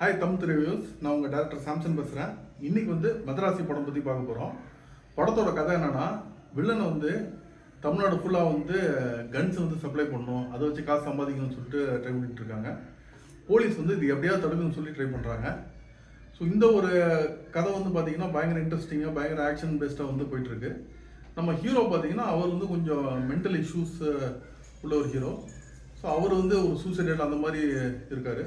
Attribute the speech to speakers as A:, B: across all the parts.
A: Hi Tamil reviews நான் உங்கள் director Samson பேசுகிறேன் இன்றைக்கி வந்து மதராசி படம் பற்றி பார்க்க போகிறோம் படத்தோட கதை என்னென்னா வில்லனை வந்து தமிழ்நாடு ஃபுல்லாக வந்து கன்ஸ் வந்து சப்ளை பண்ணணும் அதை வச்சு காசு சம்பாதிக்கணும்னு சொல்லிட்டு ட்ரை பண்ணிட்டு இருக்காங்க. போலீஸ் வந்து இது எப்படியாவது தடுக்கணும்னு சொல்லி ட்ரை பண்ணுறாங்க ஸோ இந்த ஒரு கதை வந்து பார்த்தீங்கன்னா பயங்கர இன்ட்ரெஸ்டிங்காக பயங்கர ஆக்ஷன் பேஸ்டாக வந்து போயிட்டுருக்கு நம்ம ஹீரோ பார்த்தீங்கன்னா அவர் வந்து கொஞ்சம் மென்டல் இஷ்யூஸ் உள்ள ஒரு ஹீரோ ஸோ அவர் வந்து ஒரு சூசைடல் அந்த மாதிரி இருக்கார்.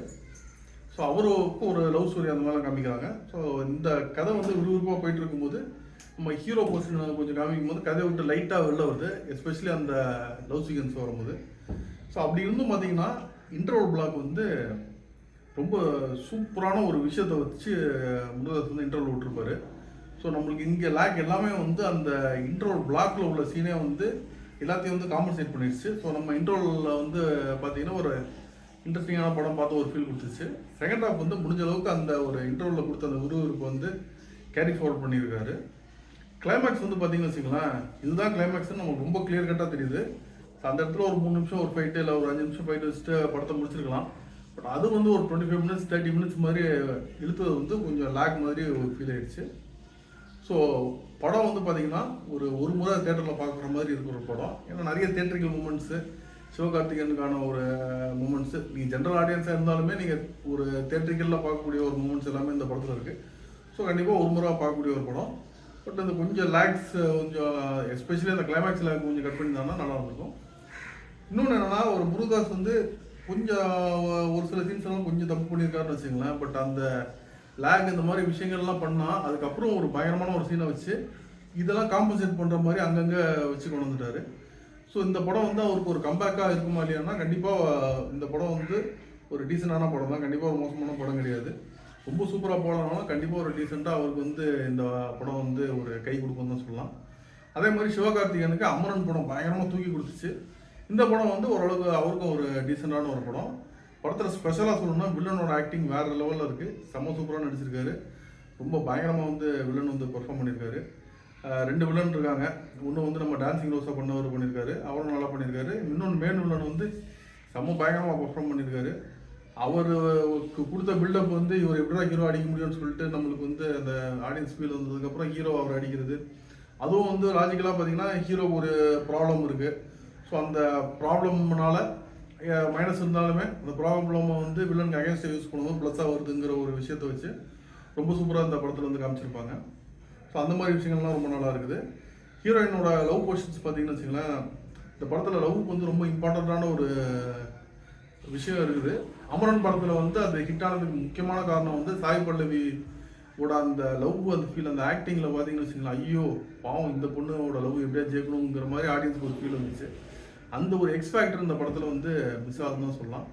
A: ஸோ அவருக்கும் ஒரு லவ் ஸ்டோரி அந்த மாதிரிலாம் காமிக்கிறாங்க. ஸோ இந்த கதை வந்து விறுவிறுப்பாக போயிட்டு இருக்கும்போது நம்ம ஹீரோ போர்ஷன் கொஞ்சம் காமிக்கும் போது கதையை விட்டு லைட்டாக வெளில வருது எஸ்பெஷலி அந்த லவ் சீக்வன்ஸ் வரும்போது. ஸோ அப்படி இருந்தும் பார்த்தீங்கன்னா இன்டர்வல் பிளாக் வந்து ரொம்ப சூப்பரான ஒரு விஷயத்தை வச்சு முருகதாஸ் வந்து இன்டர்வல் விட்டுருப்பாரு. ஸோ நம்மளுக்கு இங்கே லேக் எல்லாமே வந்து அந்த இன்டர்வல் பிளாக்ல உள்ள சீனே வந்து எல்லாத்தையும் வந்து காம்பன்சேட் பண்ணிடுச்சு. ஸோ நம்ம இன்டர்வலில் வந்து பார்த்தீங்கன்னா ஒரு இன்ட்ரெஸ்டிங்கான படம் பார்த்து ஒரு ஃபீல் கொடுத்துச்சு. செகண்ட் ஹாஃப் வந்து முடிஞ்ச அளவுக்கு அந்த ஒரு இன்டர்வலில் கொடுத்த அந்த விறுவிறுப்பு வந்து கேரி ஃபார்வர்ட் பண்ணியிருக்காரு. கிளைமேக்ஸ் வந்து பார்த்தீங்கன்னு வச்சுங்களேன் இதுதான் கிளைமேக்ஸ்னு நமக்கு ரொம்ப கிளியர் கட்டாக தெரியுது. அந்த இடத்துல ஒரு மூணு நிமிஷம் ஒரு ஃபைட்டு இல்லை ஒரு அஞ்சு நிமிஷம் ஃபைட்டு வச்சுட்டு படத்தை முடிச்சிருக்கலாம். பட் அது வந்து ஒரு twenty five minutes thirty minutes மாதிரி இழுத்தது வந்து கொஞ்சம் லேக் மாதிரி ஒரு ஃபீல் ஆயிடுச்சு. ஸோ படம் வந்து பார்த்தீங்கன்னா ஒரு ஒரு முறை தேட்டரில் பார்க்குற மாதிரி இருக்கிற படம். ஏன்னா நிறைய தேட்டரிக்கல் மூமெண்ட்ஸு சிவகார்த்திகேயனுக்கான ஒரு மூமெண்ட்ஸு நீங்கள் ஜென்ரல் ஆடியன்ஸாக இருந்தாலுமே நீங்கள் ஒரு தேட்டரிக்கலில் பார்க்கக்கூடிய ஒரு மூமெண்ட்ஸ் எல்லாமே இந்த படத்தில் இருக்குது ஸோ கண்டிப்பாக ஒரு முறை பார்க்கக்கூடிய ஒரு படம். பட் அந்த கொஞ்சம் லேக்ஸ் கொஞ்சம் எஸ்பெஷலி அந்த கிளைமேக்ஸில் கொஞ்சம் கட் பண்ணியிருந்தாங்கன்னா நல்லா இருந்திருக்கும். இன்னொன்று என்னென்னா ஒரு முருகாஸ் வந்து கொஞ்சம் ஒரு சில சீன்ஸ் எல்லாம் கொஞ்சம் தப்பு பண்ணியிருக்காருன்னு வச்சுங்களேன் பட் அந்த லேக் இந்த மாதிரி விஷயங்கள்லாம் பண்ணால் அதுக்கப்புறம் ஒரு பயங்கரமான ஒரு சீனை வச்சு இதெல்லாம் காம்பன்சேட் பண்ணுற மாதிரி அங்கங்கே வச்சு கொண்டு வந்துட்டாரு. ஸோ இந்த படம் வந்து அவருக்கு ஒரு கம்பேக்காக இருக்குமா இல்லையானா கண்டிப்பாக இந்த படம் வந்து ஒரு டீசெண்டான படம் தான். கண்டிப்பாக ஒரு மோசமான படம் கிடையாது. ரொம்ப சூப்பராக போடனாலும் கண்டிப்பாக ஒரு டீசெண்டாக அவருக்கு வந்து இந்த படம் வந்து ஒரு கை கொடுக்கும் தான் சொல்லலாம். அதே மாதிரி சிவகார்த்திகேயனுக்கு அமரன் படம் பயங்கரமாக தூக்கி கொடுத்துச்சு. இந்த படம் வந்து ஓரளவுக்கு அவருக்கும் ஒரு டீசெண்டான ஒரு படம். படத்தில் ஸ்பெஷலாக சொல்லணும்னா வில்லனோட ஆக்டிங் வேறு லெவலில் இருக்குது செம்ம சூப்பராக நடிச்சிருக்காரு. ரொம்ப பயங்கரமாக வந்து வில்லன் வந்து பெர்ஃபார்ம் பண்ணியிருக்காரு ரெண்டு வில்லன் இருக்காங்க. ஒன்று வந்து நம்ம டான்சிங் ரோஸாக பண்ணவர் பண்ணியிருக்காரு அவரும் நல்லா பண்ணியிருக்காரு இன்னொன்று மேன் வில்லன் வந்து செம்ம பயங்கரமாக பெர்ஃபார்ம் பண்ணியிருக்காரு அவருக்கு கொடுத்த பில்டப் வந்து இவர் எப்படிடா ஹீரோ அடிக்க முடியும்னு சொல்லிட்டு நம்மளுக்கு வந்து அந்த ஆடியன்ஸ் ஃபீல் வந்ததுக்கப்புறம் ஹீரோ அவர் அடிக்கிறது. அதுவும் வந்து லாஜிக்கலாக பார்த்தீங்கன்னா ஹீரோ ஒரு ப்ராப்ளம் இருக்குது ஸோ அந்த ப்ராப்ளம்னால மைனஸ் இருந்தாலுமே அந்த ப்ராப்ளம் வந்து வில்லனுக்கு அகேன்ஸ்ட் யூஸ் பண்ணும்போது ப்ளஸ்ஸாக வருதுங்கிற ஒரு விஷயத்தை வச்சு ரொம்ப சூப்பராக இந்த படத்தில் வந்து காமிச்சிருப்பாங்க. ஸோ அந்த மாதிரி விஷயங்கள்லாம் ரொம்ப நல்லா இருக்குது. ஹீரோயினோட லவ் பொசிஷன்ஸ் பார்த்தீங்கன்னு வச்சுங்களேன் இந்த படத்தில் லவ் வந்து ரொம்ப இம்பார்ட்டண்ட்டான ஒரு விஷயம் இருக்குது. அமரன் படத்தில் வந்து அது ஹிட் ஆனதுக்கு முக்கியமான காரணம் வந்து சாய் பல்லவி ஓட அந்த லவ் அந்த ஃபீல் அந்த ஆக்டிங்கில் பார்த்தீங்கன்னு வச்சுங்களேன் ஐயோ பாவம் இந்த பொண்ணோட லவ் எப்படியா ஜெயிக்கணுங்கிற மாதிரி ஆடியன்ஸ்க்கு ஒரு ஃபீல் வந்துச்சு. அந்த ஒரு எக்ஸ் ஃபேக்டர் இந்த படத்தில் வந்து மிஸ் ஆகுதுன்னு தான் சொல்லலாம்.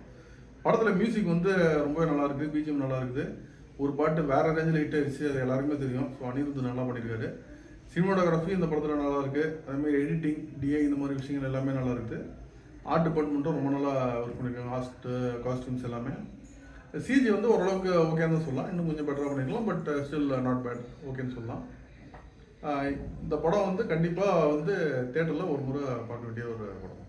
A: படத்தில் மியூசிக் வந்து ரொம்பவே நல்லா இருக்குது பிஜிஎம் நல்லா இருக்குது. ஒரு பாட்டு வேறு ரேஞ்சில் ஹிட் ஆயிடுச்சு அது எல்லாருக்குமே தெரியும். ஸோ அனிருத் நல்லா பண்ணியிருக்காரு சினிமாட்டோகிராஃபி இந்த படத்தில் நல்லா இருக்குது அதேமாதிரி எடிட்டிங் டிஏ இந்த மாதிரி விஷயங்கள் எல்லாமே நல்லா இருக்குது ஆர்ட் டிபார்ட்மெண்ட்டும் ரொம்ப நல்லா ஒர்க் பண்ணியிருக்காங்க ஹாஸ்ட் காஸ்டியூம்ஸ் எல்லாமே. சிஜி வந்து ஓரளவுக்கு ஓகேன்னு தான் சொல்லலாம். இன்னும் கொஞ்சம் பெட்டராக பண்ணிக்கலாம். பட் ஸ்டில் நாட் பேட் ஓகேன்னு சொல்லலாம். Uh, இந்த படம் வந்து கண்டிப்பாக வந்து தேட்டரில் ஒரு முறை பார்க்க வேண்டிய ஒரு படம்.